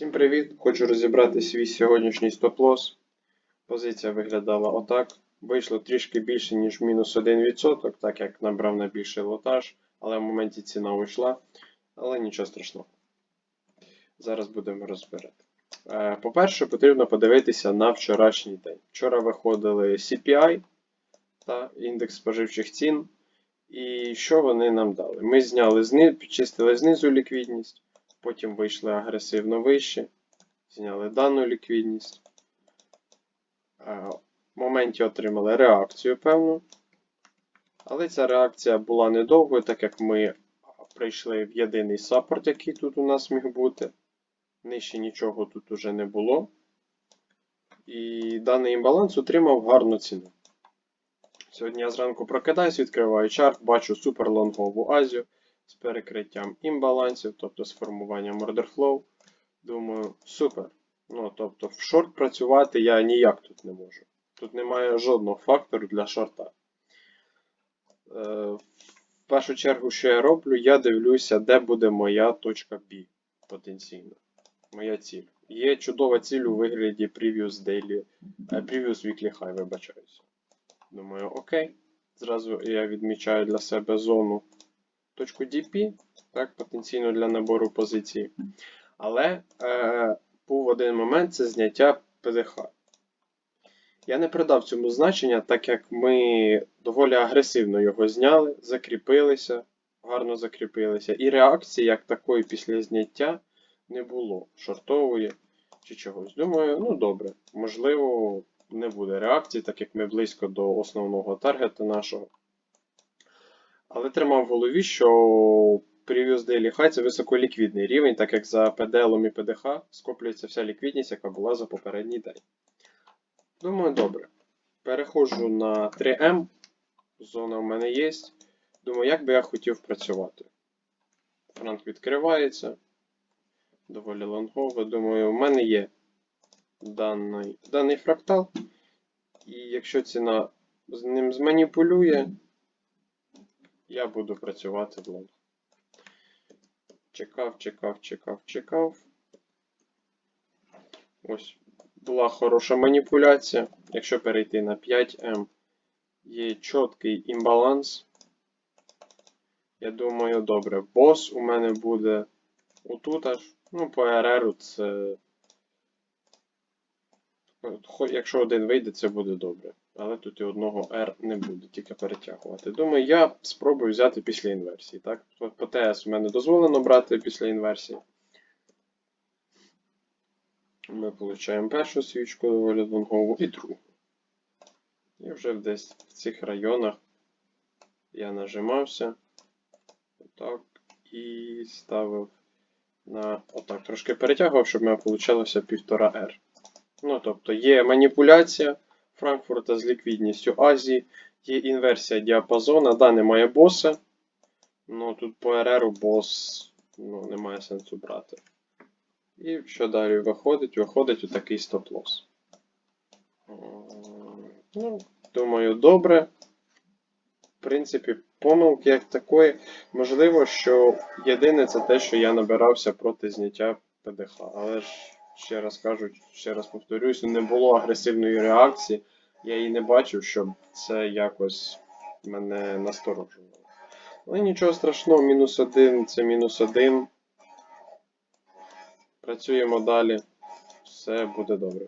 Всім привіт! Хочу розібрати свій сьогоднішній стоп-лосс. Позиція виглядала отак. Вийшло трішки більше, ніж мінус 1%, так як набрав найбільший лотаж, але в моменті ціна уйшла. Але нічого страшного. Зараз будемо розбирати. Е, По-перше, потрібно подивитися на вчорашній день. Вчора виходили CPI та індекс споживчих цін. І що вони нам дали? Ми зняли зни... підчистили знизу ліквідність. Потім вийшли агресивно вище, зняли дану ліквідність. Е, В моменті отримали реакцію певну. Але ця реакція була недовгою, так як ми прийшли в єдиний саппорт, який тут у нас міг бути. Нижче нічого тут уже не було. І даний імбаланс отримав гарну ціну. Сьогодні я зранку прокидаюсь, відкриваю чарт, бачу суперлонгову Азію з перекриттям імбалансів, тобто з формуванням order flow. Думаю, супер. Ну, тобто, в шорт працювати я ніяк тут не можу. Тут немає жодного фактору для шорта. Е, в першу чергу, що я роблю, я дивлюся, де буде моя точка B потенційно. Моя ціль. Є чудова ціль у вигляді Previous Daily, е, Previous Weekly High, вибачаюся. Думаю, окей. Зразу я відмічаю для себе зону точку DP, так, потенційно для набору позицій. Але е, був один момент це зняття ПДХ. Я не придав цьому значення, так як ми доволі агресивно його зняли, закріпилися, гарно закріпилися. І реакції, як такої після зняття, не було шортової чи чогось. Думаю, ну добре, можливо, не буде реакції, так як ми близько до основного таргета нашого. Але тримав в голові, що Previous Daily High це високоліквідний рівень, так як за PDL і PDH скоплюється вся ліквідність, яка була за попередній день. Думаю, добре. Переходжу на 3M. Зона в мене є. Думаю, як би я хотів працювати. Франк відкривається. Доволі лонгово. Думаю, в мене є даний, даний фрактал. І якщо ціна з ним зманіпулює, я буду працювати лонг. Чекав, чекав, чекав, чекав. Ось була хороша маніпуляція. Якщо перейти на 5М, є чіткий імбаланс. Я думаю, добре, бос у мене буде отут аж. Ну, по РР це. Якщо один вийде, це буде добре. Але тут і одного R не буде, тільки перетягувати. Думаю, я спробую взяти після інверсії. Так? По- ТС у мене дозволено брати після інверсії. Ми отримуємо першу свічку доволі лонгову і другу. І вже десь в цих районах я нажимався. Отак. І ставив на отак. Трошки перетягував, щоб в мене вийшло 1,5 R. Ну, тобто є маніпуляція Франкфурта з ліквідністю Азії, є інверсія діапазона, да, немає боса. Ну тут по РРу бос ну, немає сенсу брати. І що далі виходить? Виходить отакий стоп-лосс. Ну, думаю, добре. В принципі, помилки як такої. Можливо, що єдине це те, що я набирався проти зняття ПДХ. Але ж, ще раз кажу, ще раз повторюсь, не було агресивної реакції. Я її не бачив, щоб це якось мене насторожувало. Але нічого страшного, мінус один це мінус один. Працюємо далі. Все буде добре.